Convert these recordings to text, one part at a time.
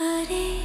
Arey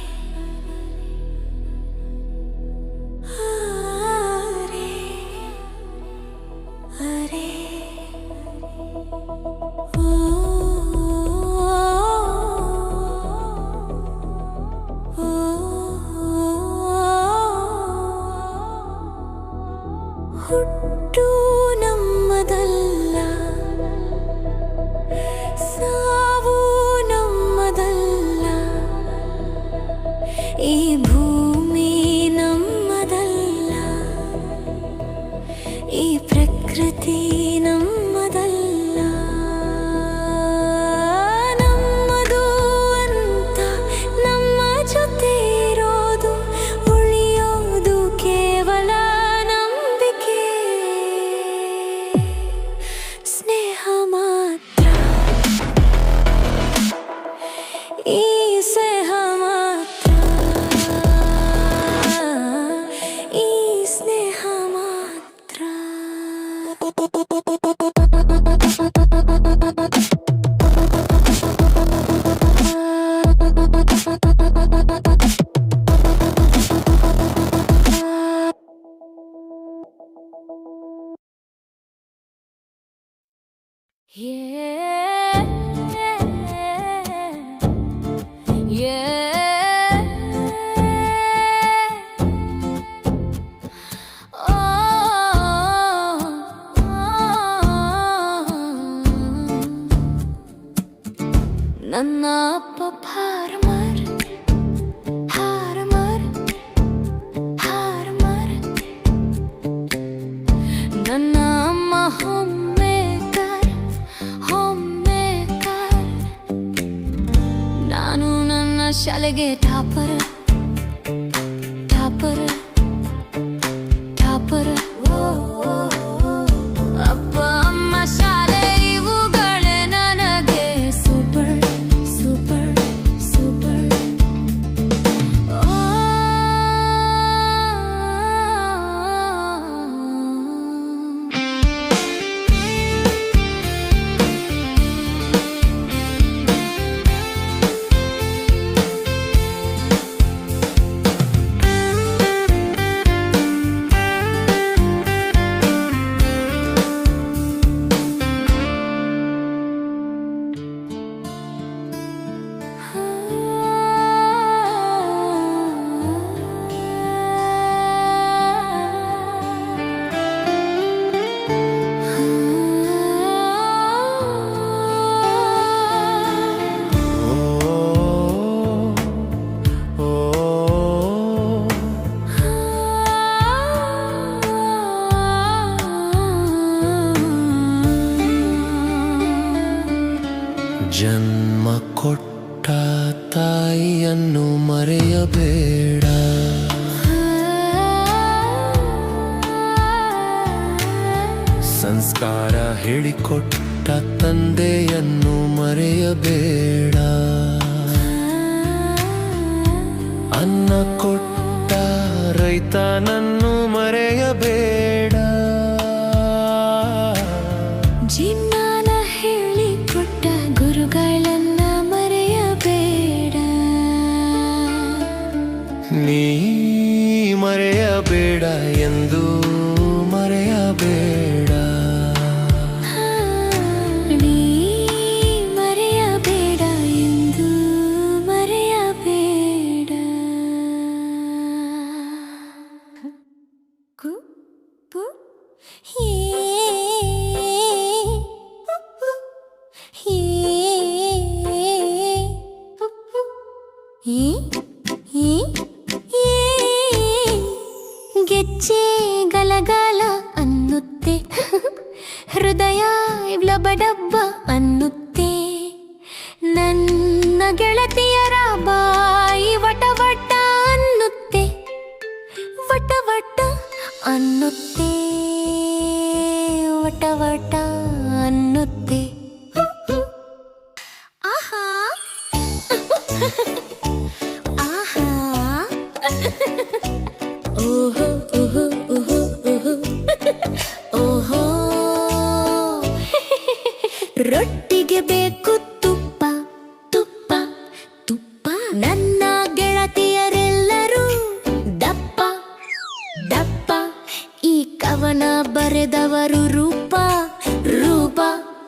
ನನ್ನ ಅಪ್ಪ farmer ಹಾರ್ಮರ್ ಹಾರ್ಮರ್ ನನ್ನ ಅಮ್ಮ ಹೋಮ್ ಮೇಕರ್ ಹೋಮ್ ಮೇಕರ್ ನಾನು ನನ್ನ ಶಾಲೆಗೆ ಟಾಪರ್. ಜನ್ಮ ಕೊಟ್ಟ ತಾಯಿಯನ್ನು ಮರೆಯಬೇಡ. ಸಂಸ್ಕಾರ ಹೇಳಿಕೊಟ್ಟ ತಂದೆಯನ್ನು ಮರೆಯಬೇಡ. ಅನ್ನ ಕೊಟ್ಟ ರೈತನನ್ನು ಮರೆಯಬೇಡ. ಮರೆಯಬೇಡ ಎಂದು ಮರೆಯಬೇಡ ನೀ ಮರೆಯಬೇಡ ಎಂದು ಮರೆಯಬೇಡ ಕು ಪು ಹೇ ಪು ಪು ಹೇ ಪು ಪು ಹೇ ಹೇ ಹೇ ಗೆಜ್ಜೆ ಗಲಗಲ ಅನ್ನುತ್ತೆ. ಹೃದಯ ಇವ್ಲಬಡಬ್ಬ ಅನ್ನುತ್ತೆ. ನನ್ನ ಗೆಳತಿಯರ ಬಾಯಿ ವಟ ವಟ ಅನ್ನುತ್ತೆ. ವಟವಟ ವಟ ಅನ್ನುತ್ತೆ. ರೊಟ್ಟಿಗೆ ಬೇಕು ತುಪ್ಪ ತುಪ್ಪ ತುಪ್ಪ. ನನ್ನ ಗೆಳತಿಯರೆಲ್ಲರೂ ದಪ್ಪ ದಪ್ಪ. ಈ ಕವನ ಬರೆದವರು ರೂಪ ರೂಪ.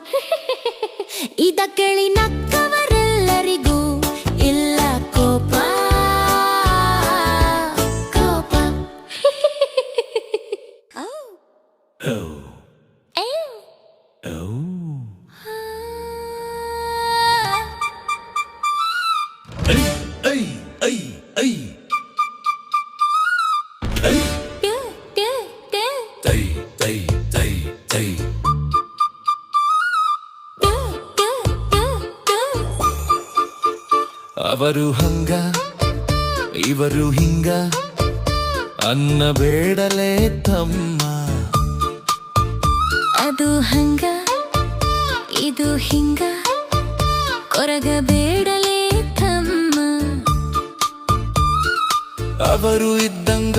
ಇದ ಕೇಳಿ ನಕ್ಕ ಟ್ಯೂ, ಟ್ಯೂ, ಟ್ಯೂ, ತೈ ತೈ ತೈ ತೈ ಟ್ಯೂ, ಟ್ಯೂ, ಟ್ಯೂ, ಟ್ಯೂ. ಅವರು ಹಂಗ ಇವರು ಹಿಂಗ ಅನ್ನಬೇಡಲೇ ತಮ್ಮ ಅದು ಹಂಗ ಇದು ಹಿಂಗ ಕೊರಗಬೇಡಲೇ ಅವರು ಇದ್ದಂಗ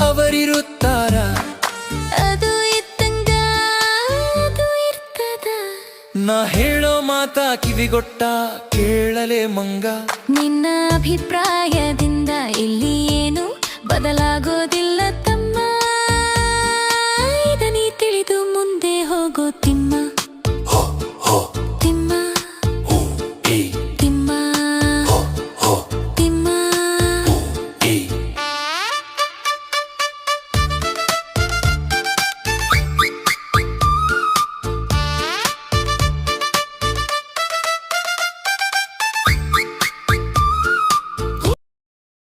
ಅವರಿರುತ್ತಾರ? ಅದು ಇದ್ದಂಗ ಅದು ಇರ್ತದ. ನಾ ಹೇಳೋ ಮಾತ ಕಿವಿಗೊಟ್ಟ ಕೇಳಲೆ ಮಂಗ. ನಿನ್ನ ಅಭಿಪ್ರಾಯದಿಂದ ಇಲ್ಲಿ ಏನು ಬದಲಾಗೋದಿಲ್ಲ